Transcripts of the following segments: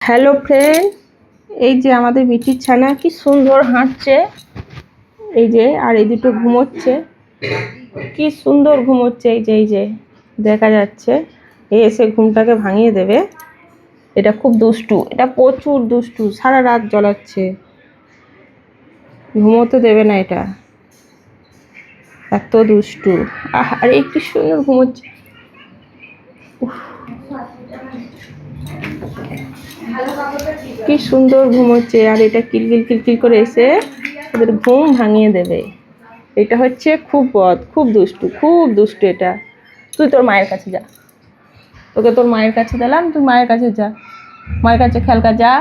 Hello friend এই যে আমাদের মিঠির ছানা কি সুন্দর হাঁটছে। এই যে, আর এই দুটো ঘুমোচ্ছে। কি সুন্দর ঘুমোচ্ছে এই যে এই যে, দেখা যাচ্ছে। এ এসে ঘুমটাকে ভাঙিয়ে দেবে। এটা খুব দুষ্টু। এটা প্রচুর দুষ্টু। সারা রাত জ্বলাচ্ছে। ঘুমোতে দেবে না এটা। এত দুষ্টু। আর একটু সুন্দর ঘুমোচ্ছে। কি সুন্দর ঘুমোচ্ছে আর এটা কিলকিল কিলকিল করে এসে ওদের ঘুম ভাঙিয়ে দেবে। এটা হচ্ছে খুব বদ, খুব দুষ্টু খুব দুষ্টু এটা। তুই তোর মায়ের কাছে যা। তোকে তোর মায়ের কাছে দিলাম, তুই মায়ের কাছে যা। মায়ের কাছে খেলকা যা।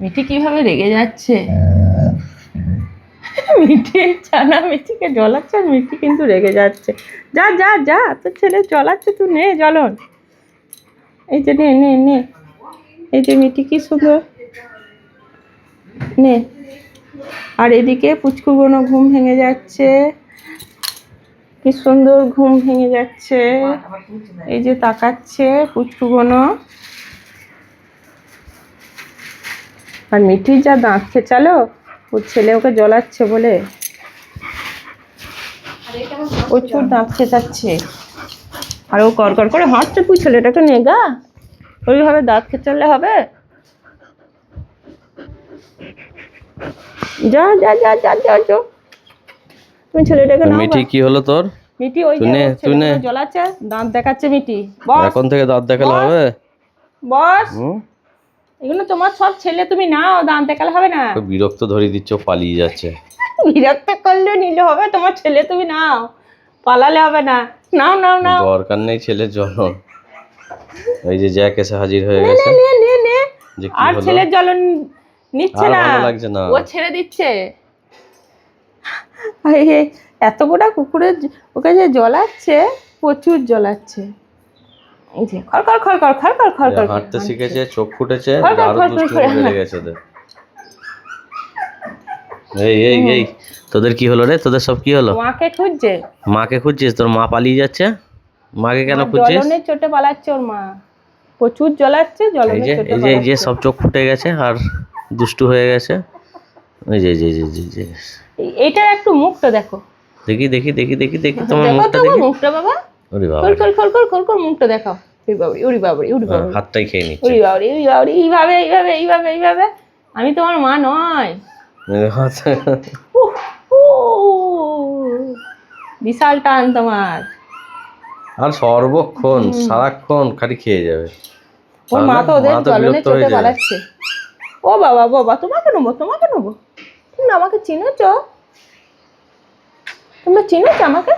মিঠি কীভাবে রেগে যাচ্ছে? মিঠি ছানা মিঠিকে জ্বলাচ্ছে, আর মিঠি কিন্তু রেগে যাচ্ছে। যা যা যা, তোর ছেলে জ্বলাচ্ছে, তুই নে, জ্বলন। এই যে নে নে নে। এই যে মিটি কি সুন্দর? নে। আর এদিকে পুচকু বোনো ঘুম ভেঙে যাচ্ছে। কি সুন্দর ঘুম ভেঙে যাচ্ছে। এই যে তাকাচ্ছে পুচকু বোনো আর মিঠির যা দাঁত খেচালো ওর ছেলে ওকে জ্বলাচ্ছে বলে। প্রচুর দাঁত খেচাচ্ছে আর ও কর কর করে হাঁটছে তুই ছেলেটাকে নেগা ওইভাবে দাঁত খেচালে হবে? যা যা যা যা যা যা। তুমি ছেলেটাকে নাও মিঠি কি হলো তোর? মিটি ওই তুই নে, তুই জ্বলাচ্ছে দাঁত দেখাচ্ছে মিটি বস। এখন থেকে দাঁত দেখালে হবে? বস। এগুলো তোমার সব ছেলে তুমি নাও দাঁত দেখালে হবে না। তো বিরক্ত ধরিয়ে দিচ্ছ পালিয়ে যাচ্ছে। বিরক্ত করলে নিলে হবে তোমার ছেলে তুমি নাও। পালালে হবে না। নাও নাও নাও। দরকার নেই ছেলের জন্য। এই যে জ্যাক এসে হাজির হয়ে গেছে। নে নে নে। আর ছেলের জ্বলন নিচ্ছে না। ভালো লাগছে না। ও ছেড়ে দিচ্ছে। এত বড় কুকুরের ওকে যে জ্বলাচ্ছে প্রচুর জ্বলাচ্ছে। এই যে খর খর খর খর খর খর খর যে খর হাঁটতে শিখেছে চোখ ফুটেছে আরও দুষ্টু বেড়ে গেছে ওদের। এই এই এই তোদের কি হলো রে? তোদের সব কি হলো? মাকে খুঁজছে। মাকে খুঁজছিস? তোর মা পালিয়ে যাচ্ছে? মাকে কেন খুঁজছিস? জ্বলনের চোটে পালাচ্ছে ওর মা। প্রচুর জ্বলাচ্ছে যে চোটে এই যে এই যে সব চোখ ফুটে গেছে আর দুষ্টু হয়ে গেছে। এই যে এই যে যে, যে, এই যে। এই- এইটার একটু মুখটা দেখো। দেখি দেখি দেখি দেখি দেখি তোমার মুখটা দেখি। মুখটা বাবা। ওরে বাবা খোল খোল খোল খোল খোল খোল মুখটা দেখাও। উড়ি বাবরি উড়ি বাবরি উড়ি হ্যাঁ, বাবরি। হাতটাই খেয়ে নিচ্ছে। উড়ি বাবরি উড়ি বাবরি এইভাবে এইভাবে এইভাবে এইভাবে। আমি তোমার মা নয়। উহ, উহ, বিশাল টান তোমার। আর সর্বক্ষণ সারাক্ষণ খালি খেয়ে যাবে। ওর মা তো ওদের জ্বলনে যায়। পালাচ্ছে ও বাবা বাবা তোমাকে নেব তোমাকে নেব। তুমি আমাকে চিনেছ তোমরা চিনেছ আমাকে?